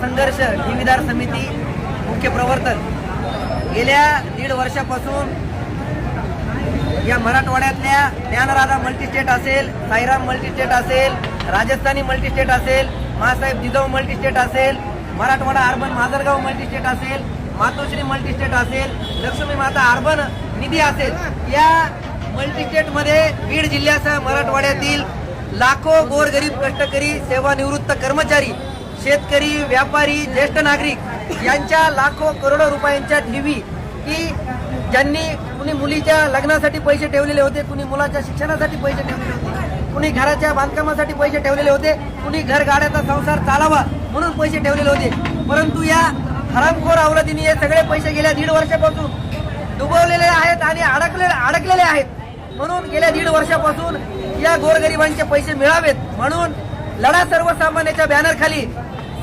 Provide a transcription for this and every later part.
संघर्ष ठेवीदार समिती मुख्य प्रवर्तक गेल्या दीड वर्षापासून या मराठवाड्यातल्या ज्ञानराधा मल्टीस्टेट असेल साईराम मल्टीस्टेट असेल राजस्थानी मल्टीस्टेट असेल महासाहेब जिजाऊ मल्टीस्टेट असेल मराठवाडा अर्बन माजरगाव मल्टीस्टेट असेल मातोश्री मल्टीस्टेट असेल लक्ष्मी माता अर्बन निधी असेल या मल्टीस्टेटमध्ये बीड जिल्ह्यासह मराठवाड्यातील लाखो गोरगरीब कष्टकरी सेवानिवृत्त कर्मचारी शेतकरी व्यापारी ज्येष्ठ नागरिक यांच्या लाखो करोडो रुपयांच्या ठेवी की ज्यांनी कुणी मुलीच्या लग्नासाठी पैसे ठेवलेले होते कुणी मुलाच्या शिक्षणासाठी पैसे ठेवलेले होते कुणी घराच्या बांधकामासाठी पैसे ठेवलेले होते कुणी घर गाड्याचा संसार चालावा म्हणून पैसे ठेवलेले होते. परंतु या हरामखोर अवलतीने हे सगळे पैसे गेल्या दीड वर्षापासून डुबवलेले आहेत आणि अडकले अडकलेले आहेत. म्हणून गेल्या दीड वर्षापासून या गोरगरिबांचे पैसे मिळावेत म्हणून लढा सर्वसामान्याच्या बॅनरखाली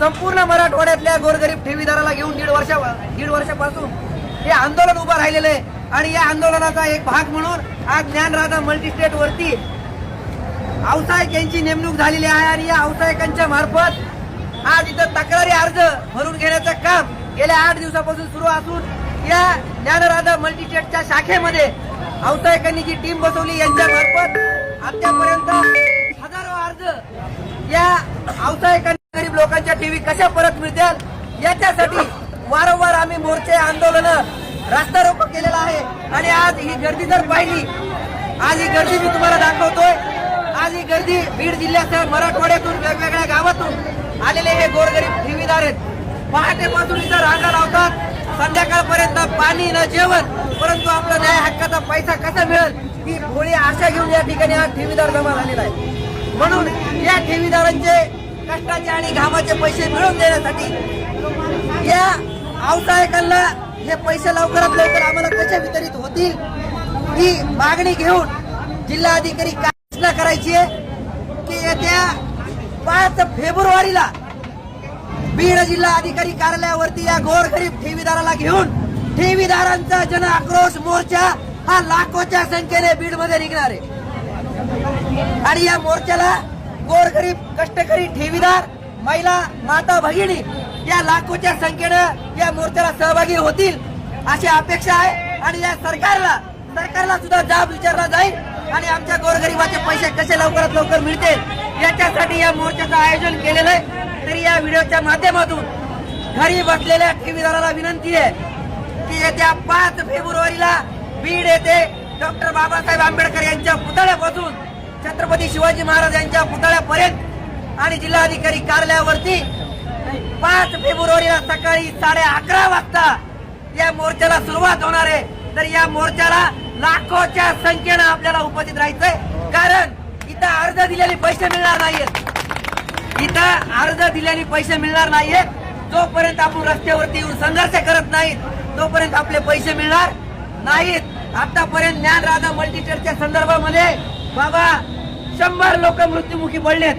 संपूर्ण मराठवाड्यातल्या गोरगरीब ठेवीदाराला घेऊन दीड वर्षा दीड वर्षापासून हे आंदोलन उभं राहिलेलं आहे. आणि या आंदोलनाचा एक भाग म्हणून आज ज्ञानराधा मल्टीस्टेट वरती व्यावसायिक यांची नेमणूक झालेली आहे आणि या व्यावसायिकांच्या मार्फत आज इथं तक्रारी अर्ज भरून घेण्याचं काम गेल्या आठ दिवसापासून सुरू असून या ज्ञानराधा मल्टीस्टेटच्या शाखेमध्ये व्यावसायिकांनी जी टीम बसवली यांच्या मार्फत आतापर्यंत हजारो अर्ज या व्यावसायिकांनी गरीब परत मिळतील. याच्यासाठी वारंवार आम्ही मोर्चे आंदोलन रास्ता रोको केलेला आहे. आणि आज ही गर्दी जर पाहिली आज ही गर्दी मी तुम्हाला दाखवतोय. आज ही गर्दी बीड जिल्ह्यासह मराठवाड्यातून वेगवेगळ्या गावातून आलेले हे गोरगरीब ठेवीदार आहेत. पहाटेपासून इथं रांगा लावतात. संध्याकाळपर्यंत पाणी न जेवण परंतु आपला न्याय हक्काचा पैसा कसा मिळेल ही भोळी आशा घेऊन या ठिकाणी हा ठेवीदार जमा झालेला आहे. म्हणून या ठेवीदारांचे कष्टाचे आणि घामाचे पैसे मिळवून देण्यासाठी या आवसायकांना हे पैसे लवकरात लवकर आम्हाला कसे वितरित होतील ही मागणी घेऊन जिल्हाधिकारी काय करायची आहे की येत्या पाच फेब्रुवारीला बीड जिल्हा अधिकारी कार्यालयावरती या गोरगरीब ठेवीदाराला घेऊन ठेवीदारांचा जन आक्रोश मोर्चा हा लाखोच्या संख्येने बीडमध्ये निघणार आहे. आणि या मोर्चाला गोरगरीब कष्टकरी ठेवीदार महिला माता भगिनी या लाखोच्या संख्येनं या मोर्चाला सहभागी होतील अशी अपेक्षा आहे आणि या सरकारला सरकारला सुद्धा जाब विचारला जाईल आणि आमच्या गोरगरिबाचे पैसे कसे लवकरात लवकर मिळतील याच्यासाठी या मोर्चाचं आयोजन केलेलं आहे. तरी या व्हिडिओच्या माध्यमातून घरी बसलेल्या ठेवीदाराला विनंती आहे की येत्या पाच फेब्रुवारीला बीड येथे डॉक्टर बाबासाहेब आंबेडकर यांच्या पुतळ्यापासून छत्रपती शिवाजी महाराज यांच्या पुतळ्यापर्यंत आणि जिल्हाधिकारी कार्यालयावरती पाच फेब्रुवारीला सकाळी साडे अकरा वाजता या मोर्चाला सुरुवात होणार आहे. तर या मोर्चाला लाखोच्या संख्येनं आपल्याला उपस्थित राहायचंय. कारण इथं अर्ज दिलेले पैसे मिळणार नाहीयेत. इथं अर्ज दिल्याने पैसे मिळणार नाहीयेत. जोपर्यंत आपण रस्त्यावरती येऊन संघर्ष करत नाहीत तोपर्यंत आपले पैसे मिळणार नाहीत. आतापर्यंत ज्ञान राधा मल्टीटेलच्या संदर्भामध्ये बाबा शंभर लोक मृत्युमुखी पडलेत.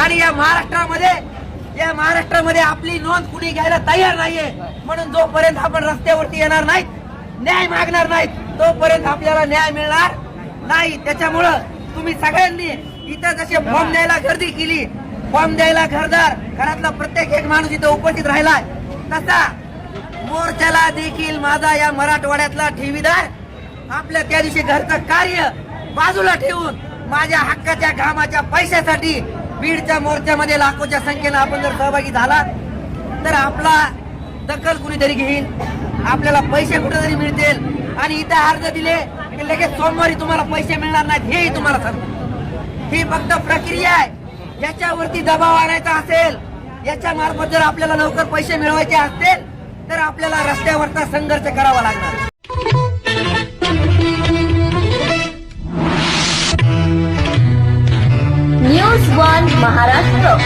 आणि या महाराष्ट्रामध्ये या महाराष्ट्रामध्ये आपली नोंद कुणी घ्यायला तयार नाहीये. म्हणून जोपर्यंत आपण रस्त्यावरती येणार नाहीत न्याय मागणार नाहीत तोपर्यंत आपल्याला न्याय मिळणार नाही. त्याच्यामुळं तुम्ही सगळ्यांनी इथं जसे फॉर्म द्यायला गर्दी केली फॉर्म द्यायला घरदार घरातला प्रत्येक एक माणूस इथं उपस्थित राहिलाय तसा मोर्चाला देखील माझा या मराठवाड्यातला ठेवीदार आपल्या त्या दिवशी घरचं कार्य बाजूला ठेवून माझ्या हक्काच्या घामाच्या पैशासाठी बीडच्या मोर्चामध्ये लाखोच्या संख्येनं आपण जर सहभागी झाला तर आपला दखल कुणीतरी घेईल आपल्याला पैसे कुठेतरी मिळतील आणि इथं अर्ज दिले की लगेच सोमवारी तुम्हाला पैसे मिळणार नाहीत हेही तुम्हाला सांगतो. ही फक्त प्रक्रिया आहे. याच्यावरती दबाव आणायचा असेल याच्या मार्फत जर आपल्याला लवकर पैसे मिळवायचे असतील तर आपल्याला रस्त्यावरचा संघर्ष करावा लागणार. Maharashtra.